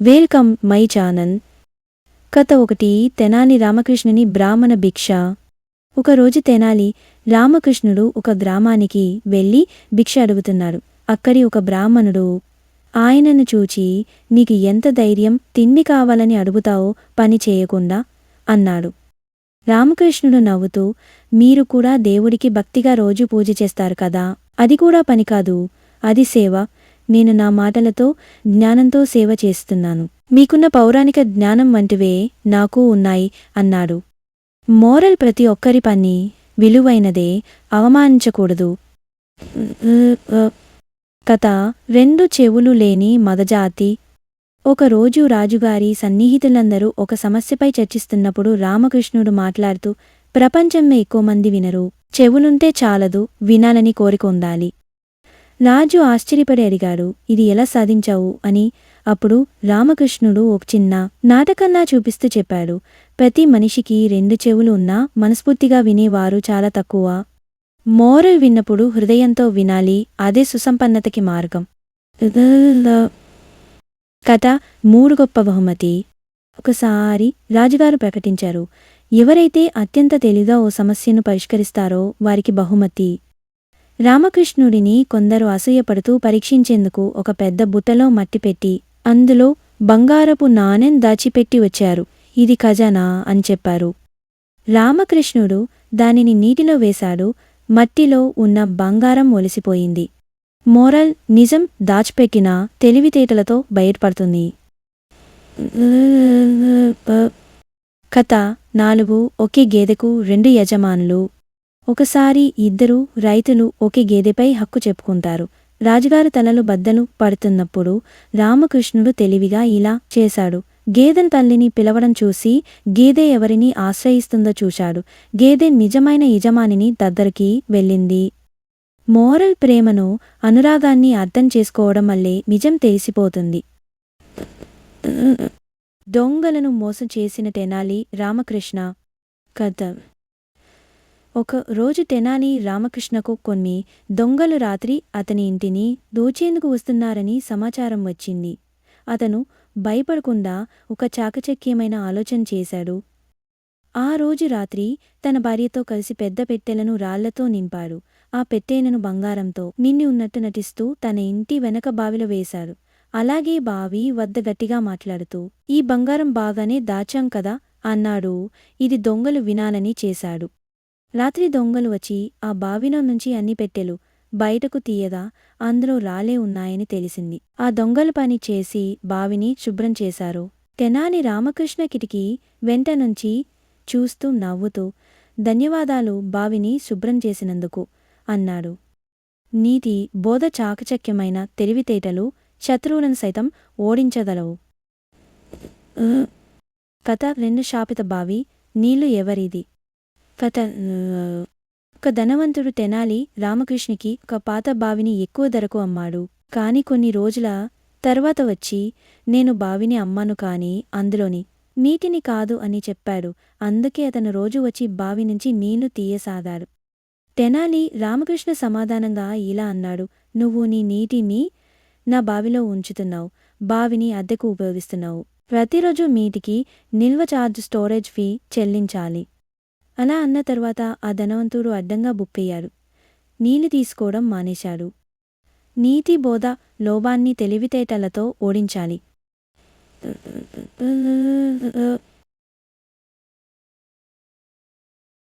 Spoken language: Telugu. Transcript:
వెల్కమ్ మై ఛానల్ కథ ఒకటి తెనాలి రామకృష్ణుని బ్రాహ్మణ భిక్ష. ఒకరోజు తెనాలి రామకృష్ణుడు ఒక గ్రామానికి వెళ్ళి భిక్ష అడుగుతున్నాడు. అక్కడి ఒక బ్రాహ్మణుడు ఆయనను చూచి నీకు ఎంత ధైర్యం తిండి కావాలని అడుగుతావో పని చేయకుండా అన్నాడు. రామకృష్ణుడు నవ్వుతూ మీరు కూడా దేవుడికి భక్తిగా రోజు పూజ చేస్తారు కదా అది కూడా పని కాదు అది సేవ నేను నా మాటలతో జ్ఞానంతో సేవ చేస్తున్నాను. మీకున్న పౌరాణిక జ్ఞానం వంటివే నాకు ఉన్నాయి అన్నాడు. మోరల్ ప్రతి ఒక్కరి పని విలువైనదే అవమానించకూడదు. కథ రెండు చెవులు లేని మదజాతి. ఒకరోజు రాజుగారి సన్నిహితులందరూ ఒక సమస్యపై చర్చిస్తున్నప్పుడు రామకృష్ణుడు మాట్లాడుతూ ప్రపంచంలో ఎక్కువ మంది వినరు. చెవులుంటే చాలదు వినాలని కోరిక ఉండాలి. రాజు ఆశ్చర్యపడి అడిగాడు ఇది ఎలా సాధించావు? అని. అప్పుడు రామకృష్ణుడు ఒక చిన్న నాటకన్నా చూపిస్తూ చెప్పాడు ప్రతి మనిషికి రెండు చెవులు ఉన్నా మనస్ఫూర్తిగా వినేవారు చాలా తక్కువ. మోరల్ విన్నప్పుడు హృదయంతో వినాలి అదే సుసంపన్నతకి మార్గం. కథ మూడు గొప్ప బహుమతి. ఒకసారి రాజుగారు ప్రకటించారు ఎవరైతే అత్యంత తెలివిగా ఓ సమస్యను పరిష్కరిస్తారో వారికి బహుమతి. రామకృష్ణుడిని కొందరు అసూయపడుతూ పరీక్షించేందుకు ఒక పెద్ద బుట్టలో మట్టి పెట్టి అందులో బంగారపు నాణెం దాచిపెట్టి వచ్చారు. ఇది ఖజానా అని చెప్పారు. రామకృష్ణుడు దానిని నీటిలో వేశాడు. మట్టిలో ఉన్న బంగారం ఒలిసిపోయింది. మోరల్ నిజం దాచిపెట్టిన తెలివితేటలతో బయటపడుతుంది. కథ నాలుగు ఒకే గేదెకు రెండు యజమానులు. ఒకసారి ఇద్దరూ రైతులు ఒకే గేదెపై హక్కు చెప్పుకుంటారు. రాజుగారు తనలు బద్దను పడుతున్నప్పుడు రామకృష్ణుడు తెలివిగా ఇలా చేశాడు. గేదెన్ తల్లిని పిలవడం చూసి గేదె ఎవరిని ఆశ్రయిస్తుందో చూశాడు. గేదె నిజమైన యజమానిని దగ్గరికి వెళ్ళింది. మోరల్ ప్రేమను అనురాగాన్ని అర్థం చేసుకోవడం వల్లే నిజం తెలిసిపోతుంది. దొంగలను మోసం చేసిన తెనాలి రామకృష్ణ. కథ ఒక రోజు తెనాలి రామకృష్ణకు కొన్ని దొంగలు రాత్రి అతని ఇంటిని దోచేందుకు వస్తున్నారని సమాచారం వచ్చింది. అతను భయపడకుండా ఒక చాకచక్యమైన ఆలోచన చేశాడు. ఆ రోజు రాత్రి తన భార్యతో కలిసి పెద్ద పెట్టెలను రాళ్ళతో నింపాడు. ఆ పెట్టెలను బంగారంతో నిండి ఉన్నట్టు నటిస్తూ తన ఇంటి వెనక బావిలో వేశాడు. అలాగే బావి వద్ద గట్టిగా మాట్లాడుతూ ఈ బంగారం బాగానే దాచాం కదా అన్నాడు. ఇది దొంగలు వినాలని చేశాడు. రాత్రి దొంగలు వచ్చి ఆ బావిలో నుంచి అన్ని పెట్టెలు బయటకు తీయగా అందులో రాలే ఉన్నాయని తెలిసింది. ఆ దొంగల పని చేసి బావిని శుభ్రం చేశారు. తెనాలి రామకృష్ణ కిటికీ వెంట నుంచి చూస్తూ నవ్వుతూ ధన్యవాదాలు బావిని శుభ్రం చేసినందుకు అన్నాడు. నీతి బోధ చాకచక్యమైన తెలివితేటలు శత్రువులను సైతం ఓడించగలవు. కథ రెండు శాపిత బావి నీళ్ళు ఎవరిది? కథ ఒక ధనవంతుడు తెనాలి రామకృష్ణకి ఒక పాత బావిని ఎక్కువ ధరకు అమ్మాడు. కాని కొన్ని రోజుల తర్వాత వచ్చి నేను బావిని అమ్మాను కాని అందులోని నీటిని కాదు అని చెప్పాడు. అందుకే అతను రోజు వచ్చి బావి నుంచి నీళ్ళు తీయసాగాడు. తెనాలి రామకృష్ణ సమాధానంగా ఇలా అన్నాడు. నువ్వు నీ నీటిని నా బావిలో ఉంచుతున్నావు. బావిని అద్దెకు ఉపయోగిస్తున్నావు. ప్రతిరోజు మీటికి నిల్వ ఛార్జ్ స్టోరేజ్ ఫీ చెల్లించాలి. అలా అన్న తర్వాత ఆ ధనవంతుడు అడ్డంగా బుక్కయ్యాడు నీళ్ళు తీసుకోవడం మానేశాడు. నీతి బోధ లోభాన్ని తెలివితేటలతో ఓడించాలి.